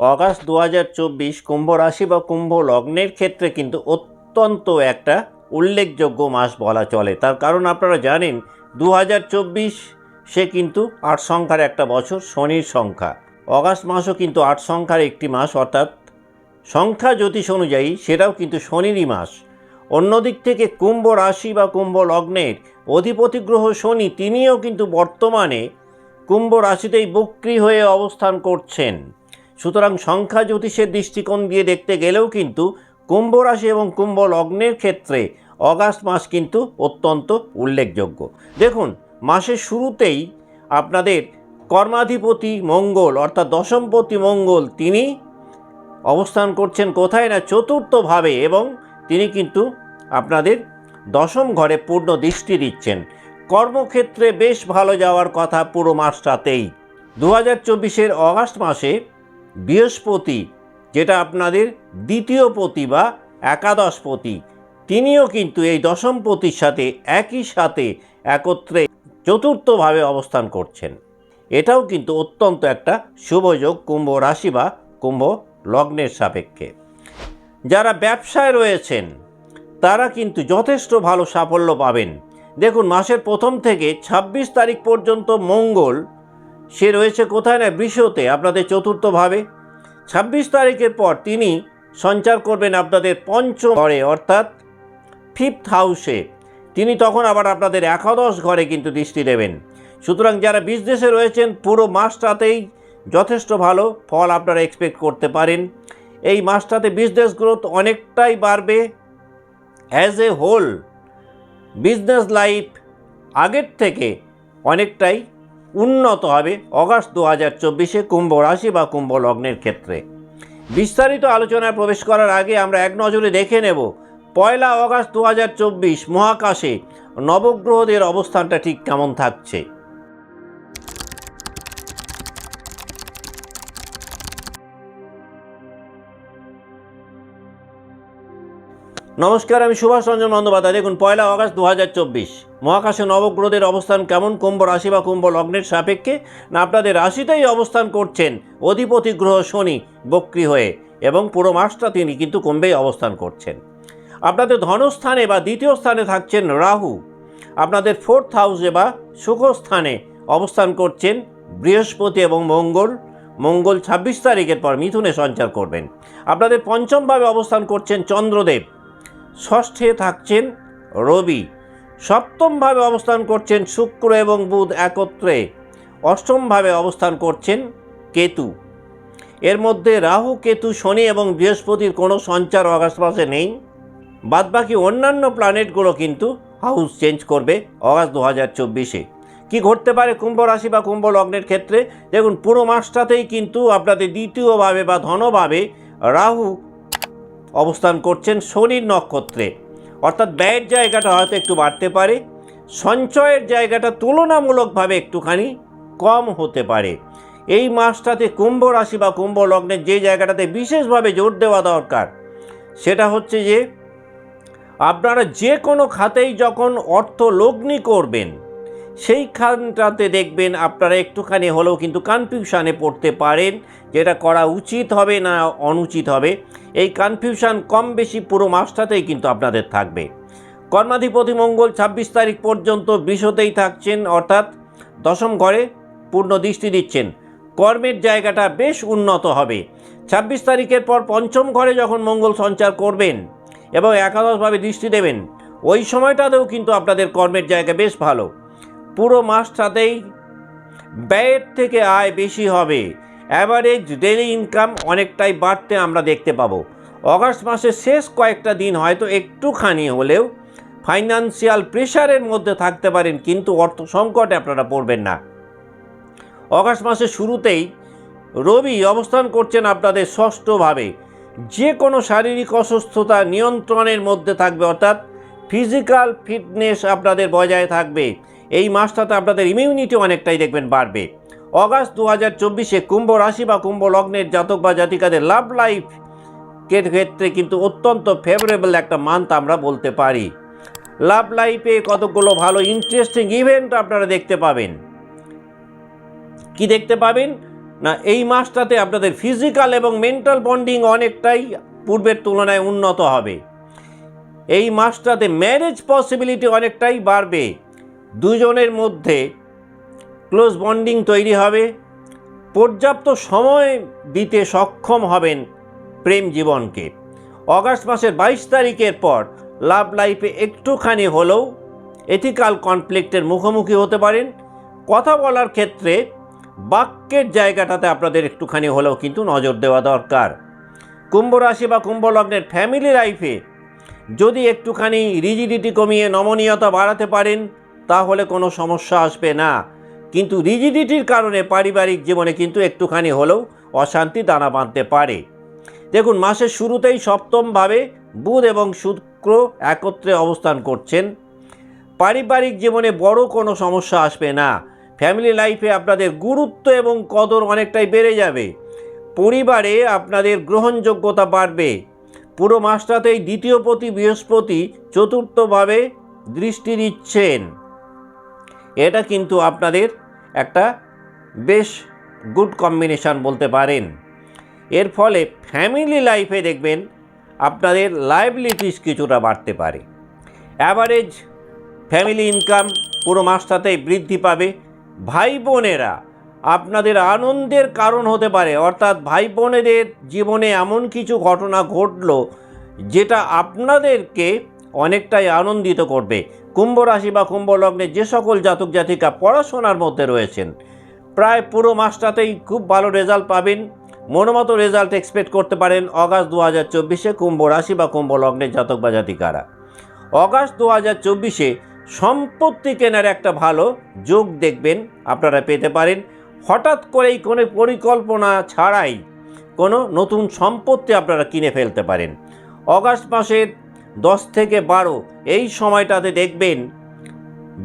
August দু হাজার চব্বিশ কুম্ভ রাশি বা কুম্ভ লগ্নের ক্ষেত্রে কিন্তু অত্যন্ত একটা উল্লেখযোগ্য মাস বলা চলে। তার কারণ আপনারা জানেন দু হাজার চব্বিশ সে কিন্তু আট সংখ্যার একটা বছর, শনির সংখ্যা। অগাস্ট মাসও কিন্তু আট সংখ্যার একটি মাস, অর্থাৎ সংখ্যা জ্যোতিষ অনুযায়ী সেটাও কিন্তু শনিরই মাস। অন্যদিক থেকে কুম্ভ রাশি বা কুম্ভ লগ্নের অধিপতি গ্রহ শনি, তিনিও কিন্তু বর্তমানে কুম্ভ রাশিতেই বক্রি হয়ে অবস্থান করছেন। সুতরাং সংখ্যা জ্যোতিষের দৃষ্টিকোণ দিয়ে দেখতে গেলেও কিন্তু কুম্ভ রাশি এবং কুম্ভ লগ্নের ক্ষেত্রে অগাস্ট মাস কিন্তু অত্যন্ত উল্লেখযোগ্য। দেখুন, মাসের শুরুতেই আপনাদের কর্মাধিপতি মঙ্গল, অর্থাৎ দশমপতি মঙ্গল, তিনি অবস্থান করছেন কোথায় না চতুর্থভাবে এবং তিনি কিন্তু আপনাদের দশম ঘরে পূর্ণ দৃষ্টি দিচ্ছেন। কর্মক্ষেত্রে বেশ ভালো যাওয়ার কথা পুরো মাসটাতেই। দু হাজার চব্বিশের অগাস্ট মাসে বৃহস্পতি, যেটা আপনাদের দ্বিতীয় পতি বা একাদশপতি তিনিও কিন্তু এই দশমপতির সাথে একই সাথে একত্রে চতুর্থভাবে অবস্থান করছেন। এটাও কিন্তু অত্যন্ত একটা শুভযোগ কুম্ভ রাশি বা কুম্ভ লগ্নের সাপেক্ষে। যারা ব্যবসায় রয়েছেন, তারা কিন্তু যথেষ্ট ভালো সাফল্য পাবেন। দেখুন, মাসের প্রথম থেকে ২৬ তারিখ পর্যন্ত মঙ্গল সে রয়েছে কোথায় না বৃষতে আপনাদের চতুর্থভাবে ২৬ তারিখের পর তিনি সঞ্চার করবেন আপনাদের পঞ্চম ঘরে, অর্থাৎ ফিফথ হাউসে তিনি তখন আবার আপনাদের একাদশ ঘরে কিন্তু দৃষ্টি দেবেন। সুতরাং যারা বিজনেসে রয়েছেন, পুরো মাসটাতেই যথেষ্ট ভালো ফল আপনারা এক্সপেক্ট করতে পারেন। এই মাসটাতে বিজনেস গ্রোথ অনেকটাই বাড়বে। As a whole business life আগের থেকে অনেকটাই উন্নত হবে অগাস্ট দু হাজার চব্বিশে কুম্ভ রাশি বা কুম্ভ লগ্নের ক্ষেত্রে। বিস্তারিত আলোচনায় প্রবেশ করার আগে আমরা এক নজরে দেখে নেব পয়লা অগাস্ট দু হাজার চব্বিশ মহাকাশে নবগ্রহদের অবস্থানটা ঠিক কেমন থাকছে। নমস্কার, আমি সুভাষ রঞ্জন বন্দ্যোপাধ্যায়। দেখুন, পয়লা অগাস্ট দু হাজার চব্বিশ। মহাকাশে নবগ্রহদের অবস্থান কেমন? কুম্ভ রাশি বা কুম্ভ লগ্নের সাপেক্ষে? না, আপনাদের রাশিতেই অবস্থান করছেন অধিপতি গ্রহ শনি বক্রি হয়ে এবং পুরো মাসটা তিনি কিন্তু কুম্ভেই অবস্থান করছেন। আপনাদের ধনস্থানে বা দ্বিতীয় স্থানে থাকছেন রাহু। আপনাদের ফোর্থ হাউসে বা সুখস্থানে অবস্থান করছেন বৃহস্পতি এবং মঙ্গল। মঙ্গল ছাব্বিশ তারিখের পর মিথুনে সঞ্চার করবেন। আপনাদের পঞ্চমভাবে অবস্থান করছেন চন্দ্রদেব। ষষ্ঠে থাকছেন রবি। সপ্তমভাবে অবস্থান করছেন শুক্র এবং বুধ একত্রে। অষ্টমভাবে অবস্থান করছেন কেতু। এর মধ্যে রাহু, কেতু, শনি এবং বৃহস্পতির কোনো সঞ্চার অগাস্ট মাসে নেই। বাদবাকি অন্যান্য প্ল্যানেটগুলো কিন্তু হাউস চেঞ্জ করবে অগাস্ট দু হাজার চব্বিশে। কী ঘটতে পারে কুম্ভ রাশি বা কুম্ভ লগ্নের ক্ষেত্রে? দেখুন, পুরো মাসটাতেই কিন্তু আপনাদের দ্বিতীয়ভাবে বা ধনভাবে রাহু অবস্থান করছেন শনির নক্ষত্রে। অর্থাৎ ব্যয়ের জায়গাটা হয়তো একটু বাড়তে পারে, সঞ্চয়ের জায়গাটা তুলনামূলকভাবে একটুখানি কম হতে পারে। এই মাসটাতে কুম্ভ রাশি বা কুম্ভ লগ্নের যে জায়গাটাতে বিশেষভাবে জোর দেওয়া দরকার, সেটা হচ্ছে যে আপনারা যে কোনো খাতেই যখন অর্থ লগ্নি করবেন সেইখানটাতে দেখবেন আপনারা একটুখানি হলেও কিন্তু কনফিউশানে পড়তে পারেন যেটা করা উচিত হবে না অনুচিত হবে। এই কনফিউশন কম বেশি পুরো মাসটাতেই কিন্তু আপনাদের থাকবে। কর্মাধিপতি মঙ্গল ছাব্বিশ তারিখ পর্যন্ত বৃষতেই থাকছেন, অর্থাৎ দশম ঘরে পূর্ণ দৃষ্টি দিচ্ছেন। কর্মের জায়গাটা বেশ উন্নত হবে। ছাব্বিশ তারিখের পর পঞ্চম ঘরে যখন মঙ্গল সঞ্চার করবেন এবং একাদশভাবে দৃষ্টি দেবেন, ওই সময়টাতেও কিন্তু আপনাদের কর্মের জায়গা বেশ ভালো। পুরো মাসটাতেই ব্যয়ের থেকে আয় বেশি হবে। অ্যাভারেজ ডেলি ইনকাম অনেকটাই বাড়তে আমরা দেখতে পাবো। অগাস্ট মাসের শেষ কয়েকটা দিন হয়তো একটুখানি হলেও ফাইন্যান্সিয়াল প্রেশারের মধ্যে থাকতে পারেন, কিন্তু অর্থ সংকটে আপনারা পড়বেন না। অগাস্ট মাসের শুরুতেই রবি অবস্থান করছেন আপনাদের ষষ্ঠভাবে। যে কোনো শারীরিক অসুস্থতা নিয়ন্ত্রণের মধ্যে থাকবে, অর্থাৎ ফিজিক্যাল ফিটনেস আপনাদের বজায় থাকবে। এই মাসটাতে আপনাদের ইমিউনিটি অনেকটাই দেখবেন বাড়বে। অগাস্ট দু হাজার চব্বিশে কুম্ভ রাশি বা কুম্ভ লগ্নের জাতক বা জাতিকাদের লাভ লাইফ ক্ষেত্রে কিন্তু অত্যন্ত ফেভারেবল একটা মান্থ আমরা বলতে পারি। লাভ লাইফে কতগুলো ভালো ইন্টারেস্টিং ইভেন্ট আপনারা দেখতে পাবেন। কি দেখতে পাবেন? না, এই মাসটাতে আপনাদের ফিজিক্যাল এবং মেন্টাল বন্ডিং অনেকটাই পূর্বের তুলনায় উন্নত হবে। এই মাসটাতে ম্যারেজ পসিবিলিটি অনেকটাই বাড়বে। দুজনের মধ্যে ক্লোজ বন্ডিং তৈরি হবে। পর্যাপ্ত সময় দিতে সক্ষম হবেন প্রেম জীবনকে। অগাস্ট মাসের বাইশ তারিখের পর লাভ লাইফে একটুখানি হলেও এথিক্যাল কনফ্লিক্টের মুখোমুখি হতে পারেন। কথা বলার ক্ষেত্রে বাক্যের জায়গাটাতে আপনাদের একটুখানি হলেও কিন্তু নজর দেওয়া দরকার। কুম্ভ রাশি বা কুম্ভ লগ্নের ফ্যামিলি লাইফে যদি একটুখানি রিজিডিটি কমিয়ে নমনীয়তা বাড়াতে পারেন তাহলে কোনো সমস্যা আসবে না। কিন্তু রিজিডিটির কারণে পারিবারিক জীবনে কিন্তু একটুখানি হলেও অশান্তি দানা বাঁধতে পারে। দেখুন, মাসের শুরুতেই সপ্তমভাবে বুধ এবং শুক্র একত্রে অবস্থান করছেন। পারিবারিক জীবনে বড় কোনো সমস্যা আসবে না। ফ্যামিলি লাইফে আপনাদের গুরুত্ব এবং কদর অনেকটাই বেড়ে যাবে। পরিবারে আপনাদের গ্রহণযোগ্যতা বাড়বে। পুরো মাসটাতেই দ্বিতীয় পতি বৃহস্পতি চতুর্থভাবে দৃষ্টি দিচ্ছেন। এটা কিন্তু আপনাদের একটা বেশ গুড কম্বিনেশন বলতে পারেন। এর ফলে ফ্যামিলি লাইফে দেখবেন আপনাদের লাইবিলিটিস কিছুটা বাড়তে পারে। অ্যাভারেজ ফ্যামিলি ইনকাম পুরো মাসটাতেই বৃদ্ধি পাবে। ভাই বোনেরা, আপনাদের আনন্দের কারণ হতে পারে। অর্থাৎ ভাই বোনেদের জীবনে এমন কিছু ঘটনা ঘটলো, যেটা আপনাদেরকে অনেকটাই আনন্দিত করবে। কুম্ভ রাশি বা কুম্ভ লগ্নে যে সকল জাতক জাতিকা পড়াশোনার মধ্যে রয়েছেন, প্রায় পুরো মাসটাতেই খুব ভালো রেজাল্ট পাবেন। মনোমতো রেজাল্ট এক্সপেক্ট করতে পারেন অগাস্ট দু হাজার চব্বিশে কুম্ভ রাশি বা কুম্ভ লগ্নের জাতক বা জাতিকারা। অগাস্ট দু হাজার চব্বিশে সম্পত্তি কেনার একটা ভালো যোগ দেখবেন, আপনারা পেতে পারেন। হঠাৎ করেই কোনো পরিকল্পনা ছাড়াই কোনো নতুন সম্পত্তি আপনারা কিনে ফেলতে পারেন। অগাস্ট মাসের দশ থেকে বারো, এই সময়টাতে দেখবেন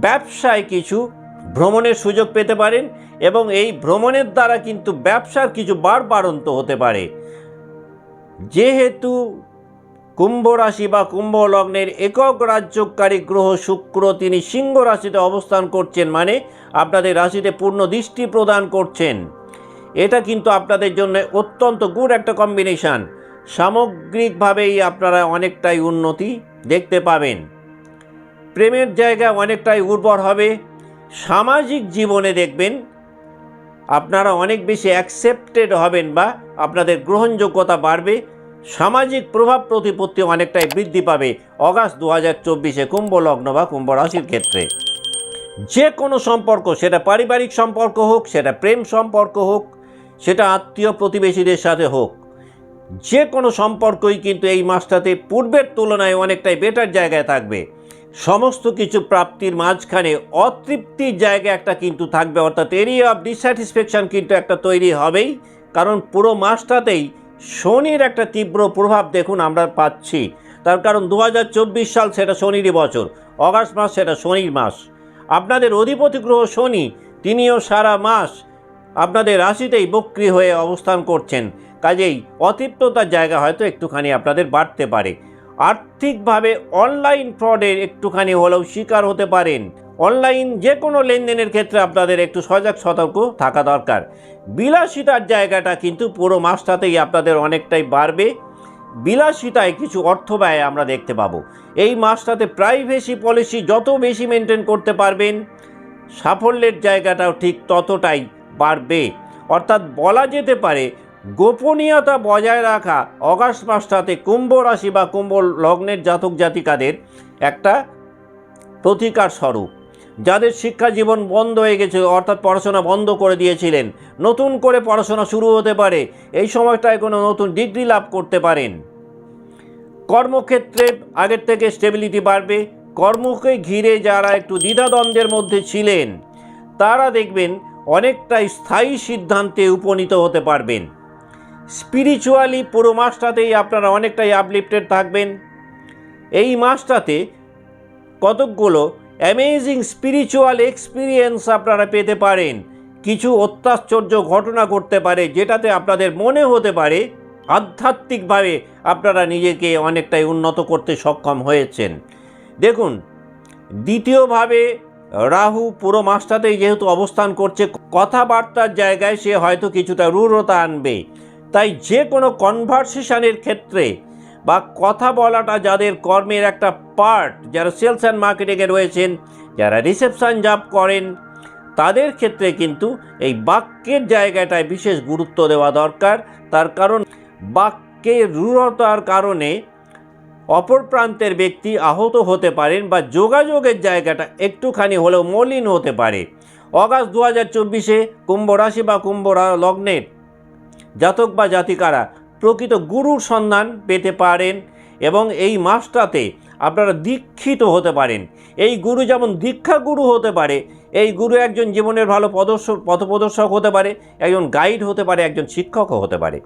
ব্যবসায় কিছু ভ্রমণের সুযোগ পেতে পারেন এবং এই ভ্রমণের দ্বারা কিন্তু ব্যবসার কিছু বাড়বাড়ন্ত হতে পারে। যেহেতু কুম্ভ রাশি বা কুম্ভ লগ্নের একক রাজ্যকারী গ্রহ শুক্র তিনি সিংহ রাশিতে অবস্থান করছেন মানে আপনাদের রাশিতে পূর্ণ দৃষ্টি প্রদান করছেন। এটা কিন্তু আপনাদের জন্য অত্যন্ত গুড একটা কম্বিনেশান সামগ্রিকভাবেই আপনারা অনেকটাই উন্নতি দেখতে পাবেন। প্রেমের জায়গা অনেকটাই উর্বর হবে। সামাজিক জীবনে দেখবেন, আপনারা অনেক বেশি অ্যাকসেপ্টেড হবেন বা আপনাদের গ্রহণযোগ্যতা বাড়বে। সামাজিক প্রভাব প্রতিপত্তি অনেকটাই বৃদ্ধি পাবে অগাস্ট দু হাজার চব্বিশে কুম্ভ লগ্ন বা কুম্ভ রাশির ক্ষেত্রে। যে কোনো সম্পর্ক, সেটা পারিবারিক সম্পর্ক হোক, সেটা প্রেম সম্পর্ক হোক, সেটা আত্মীয় প্রতিবেশীদের সাথে হোক যে কোনো সম্পর্কই কিন্তু এই মাসটাতে পূর্বের তুলনায় অনেকটাই বেটার জায়গায় থাকবে। সমস্ত কিছু প্রাপ্তির মাঝখানে অতৃপ্তির জায়গা একটা কিন্তু থাকবে, অর্থাৎ এরিয়া অফ ডিস্যাটিসফ্যাকশন কিন্তু একটা তৈরি হবেই, কারণ পুরো মাসটাতেই শনির একটা তীব্র প্রভাব দেখুন আমরা পাচ্ছি। তার কারণ দু হাজার চব্বিশ সাল সেটা শনিরই বছর, অগাস্ট মাস সেটা শনির মাস। আপনাদের অধিপতি গ্রহ শনি, তিনিও সারা মাস আপনাদের রাশিতেই বক্রি হয়ে অবস্থান করছেন। কাজেই অতৃপ্ততার জায়গা হয়তো একটুখানি আপনাদের বাড়তে পারে। আর্থিকভাবে অনলাইন ফ্রডের একটুখানি হলেও শিকার হতে পারেন। অনলাইন যে কোনো লেনদেনের ক্ষেত্রে আপনাদের একটু সজাগ, সতর্ক থাকা দরকার। বিলাসিতার জায়গাটা কিন্তু পুরো মাসটাতেই আপনাদের অনেকটাই বাড়বে। বিলাসিতায় কিছু অর্থ ব্যয় আমরা দেখতে পাবো। এই মাসটাতে প্রাইভেসি পলিসি যত বেশি মেনটেন করতে পারবেন, সাফল্যের জায়গাটাও ঠিক ততটাই বাড়বে। অর্থাৎ বলা যেতে পারে গোপনীয়তা বজায় রাখা অগাস্ট মাসটাতে কুম্ভ রাশি বা কুম্ভ লগ্নের জাতক জাতিকাদের একটা প্রতিকার স্বরূপ। যাদের শিক্ষা জীবন বন্ধ হয়ে গেছে, অর্থাৎ পড়াশোনা বন্ধ করে দিয়েছিলেন, নতুন করে পড়াশোনা শুরু হতে পারে, এই সময়টায় কোনো নতুন ডিগ্রি লাভ করতে পারেন। কর্মক্ষেত্রে আগের থেকে স্টেবিলিটি বাড়বে, কর্মকে ঘিরে যারা একটু দ্বিধাদ্বন্দ্বের মধ্যে ছিলেন, তারা দেখবেন অনেকটাই স্থায়ী সিদ্ধান্তে উপনীত হতে পারবেন। স্পিরিচুয়ালি পুরো মাসটাতেই আপনারা অনেকটাই আপলিফটেড থাকবেন। এই মাসটাতে কতকগুলো অ্যামেজিং স্পিরিচুয়াল এক্সপিরিয়েন্স আপনারা পেতে পারেন। কিছু অত্যাশ্চর্য ঘটনা ঘটতে পারে, যেটাতে আপনাদের মনে হতে পারে, আধ্যাত্মিকভাবে আপনারা নিজেকে অনেকটাই উন্নত করতে সক্ষম হয়েছেন। দেখুন, দ্বিতীয়ভাবে রাহু পুরো মাসটাতেই যেহেতু অবস্থান করছে, কথাবার্তার জায়গায় সে হয়তো কিছুটা রূঢ়তা আনবে। তাই যে কোনো কনভারসেশনের ক্ষেত্রে বা কথা বলাটা যাদের কর্মের একটা পার্ট যারা সেলস অ্যান্ড মার্কেটিংয়ে রয়েছেন, যারা রিসেপশান জব করেন, তাদের ক্ষেত্রে কিন্তু এই বাক্যের জায়গাটায় বিশেষ গুরুত্ব দেওয়া দরকার। তার কারণ, বাক্যের রূঢ়তার কারণে অপর প্রান্তের ব্যক্তি আহত হতে পারেন বা যোগাযোগের জায়গাটা একটুখানি হলেও মলিন হতে পারে। অগাস্ট দু হাজার চব্বিশে কুম্ভ রাশি বা কুম্ভ লগ্নের জাতক বা জাতিকারা প্রকৃত গুরুর সন্ধান পেতে পারেন এবং এই মাসটাতে আপনারা দীক্ষিত হতে পারেন। এই গুরু যেমন দীক্ষা গুরু হতে পারে, এই গুরু একজন জীবনের ভালো পদর্শক, পথপ্রদর্শক হতে পারে, একজন গাইড হতে পারে, একজন শিক্ষকও হতে পারে।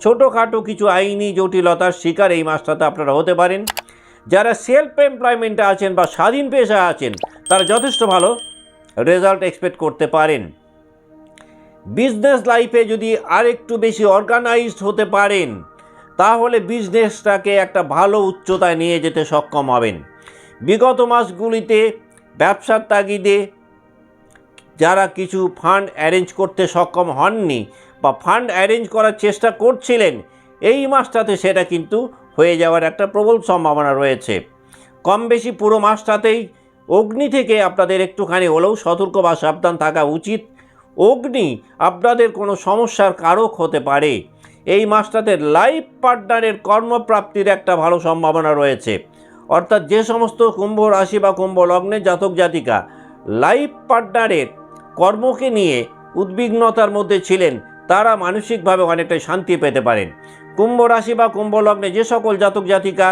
ছোটোখাটো কিছু আইনি জটিলতার শিকার এই মাসটাতে আপনারা হতে পারেন। যারা সেলফ এমপ্লয়মেন্টে আছেন বা স্বাধীন পেশা আছেন, তারা যথেষ্ট ভালো রেজাল্ট এক্সপেক্ট করতে পারেন। বিজনেস লাইফে যদি আরেকটু বেশি অর্গানাইজড হতে পারেন, তাহলে বিজনেসটাকে একটা ভালো উচ্চতায় নিয়ে যেতে সক্ষম হবেন। বিগত মাসগুলিতে ব্যবসার তাগিদে যারা কিছু ফান্ড অ্যারেঞ্জ করতে সক্ষম হননি বা ফান্ড অ্যারেঞ্জ করার চেষ্টা করছিলেন, এই মাসটাতে সেটা কিন্তু হয়ে যাওয়ার একটা প্রবল সম্ভাবনা রয়েছে। কম বেশি পুরো মাসটাতেই অগ্নি থেকে আপনাদের একটুখানি হলেও সতর্ক বা সাবধান থাকা উচিত। অগ্নি আপনাদের কোনো সমস্যার কারক হতে পারে। এই মাসটাতে লাইফ পার্টনারের কর্মপ্রাপ্তির একটা ভালো সম্ভাবনা রয়েছে। অর্থাৎ যে সমস্ত কুম্ভ রাশি বা কুম্ভ লগ্নের জাতক জাতিকা লাইফ পার্টনারের কর্মকে নিয়ে উদ্বিগ্নতার মধ্যে ছিলেন, তারা মানসিকভাবে অনেকটাই শান্তি পেতে পারেন। কুম্ভ রাশি বা কুম্ভ লগ্নে যে সকল জাতক জাতিকা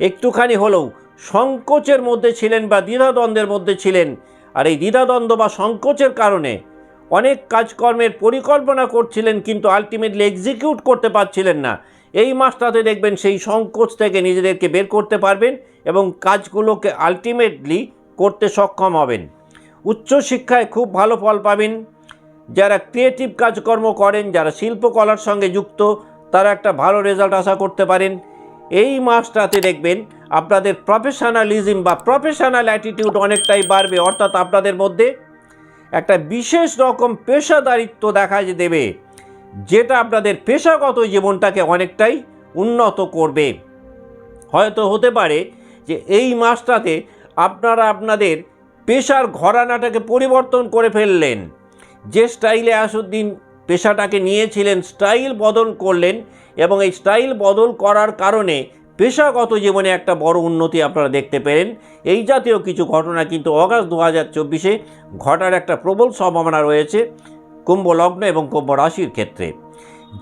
একটুখানি হলেও সংকোচের মধ্যে ছিলেন বা দ্বিধাদ্বন্দ্বের মধ্যে ছিলেন, আর এই দ্বিধাদ্বন্দ্ব বা সংকোচের কারণে অনেক কাজকর্মের পরিকল্পনা করছিলেন, কিন্তু আলটিমেটলি এক্সিকিউট করতে পারছিলেন না। এই মাসটাতে দেখবেন সেই সংকোচ থেকে নিজেদেরকে বের করতে পারবেন এবং কাজগুলোকে আলটিমেটলি করতে সক্ষম হবেন। উচ্চশিক্ষায় খুব ভালো ফল পাবেন। যারা ক্রিয়েটিভ কাজকর্ম করেন, যারা শিল্পকলার সঙ্গে যুক্ত, তারা একটা ভালো রেজাল্ট আশা করতে পারেন। এই মাসটাতে দেখবেন আপনাদের প্রফেশনালিজম বা প্রফেশনাল অ্যাটিটিউড অনেকটাই বাড়বে, অর্থাৎ আপনাদের মধ্যে একটা বিশেষ রকম পেশাদারিত্ব দেখা দেবে, যেটা আপনাদের পেশাগত জীবনটাকে অনেকটাই উন্নত করবে। হয়তো হতে পারে যে এই মাসটাতে আপনারা আপনাদের পেশার ঘরানাটাকে পরিবর্তন করে ফেললেন। যে স্টাইলে আসুদ্দিন পেশাটাকে নিয়েছিলেন, স্টাইল বদল করলেন এবং এই স্টাইল বদল করার কারণে পেশাগত জীবনে একটা বড় উন্নতি আপনারা দেখতে পেলেন। এই জাতীয় কিছু ঘটনা কিন্তু অগাস্ট দু হাজার চব্বিশে ঘটার একটা প্রবল সম্ভাবনা রয়েছে কুম্ভ লগ্ন এবং কুম্ভ রাশির ক্ষেত্রে।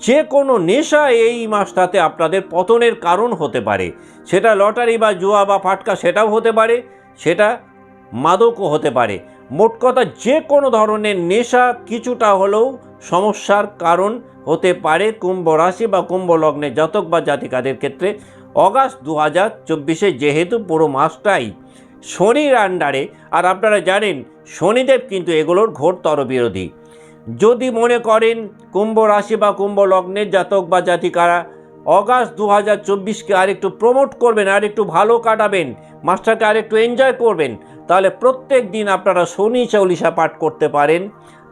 যে কোনো নেশা এই মাসটাতে আপনাদের পতনের কারণ হতে পারে। সেটা লটারি বা জুয়া বা ফাটকা সেটাও হতে পারে, সেটা মাদকও হতে পারে। মোট কথা যে কোনো ধরনের নেশা কিছুটা হলেও সমস্যার কারণ হতে পারে কুম্ভ রাশি বা কুম্ভ লগ্নের জাতক বা জাতিকাদের ক্ষেত্রে। অগাস্ট দু হাজার চব্বিশে যেহেতু পুরো মাসটাই শনির আন্ডারে আর আপনারা জানেন, শনিদেব কিন্তু এগুলোর ঘোরতর বিরোধী যদি মনে করেন, কুম্ভ রাশি বা কুম্ভ লগ্নের জাতক বা জাতিকারা অগাস্ট দু হাজার চব্বিশকে আরেকটু প্রমোট করবেন, আর একটু ভালো কাটাবেন, মাসটাকে আরেকটু এনজয় করবেন, তাহলে প্রত্যেক দিন আপনারা শনি চৌলিশা পাঠ করতে পারেন।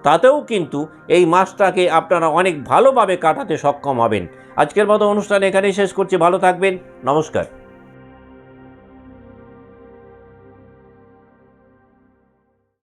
তাতেও কিন্তু এই মাসটাকে আপনারা অনেক ভালোভাবে কাটাতে সক্ষম হবেন। আজকের মতো অনুষ্ঠান এখানেই শেষ করছি। ভালো থাকবেন। নমস্কার।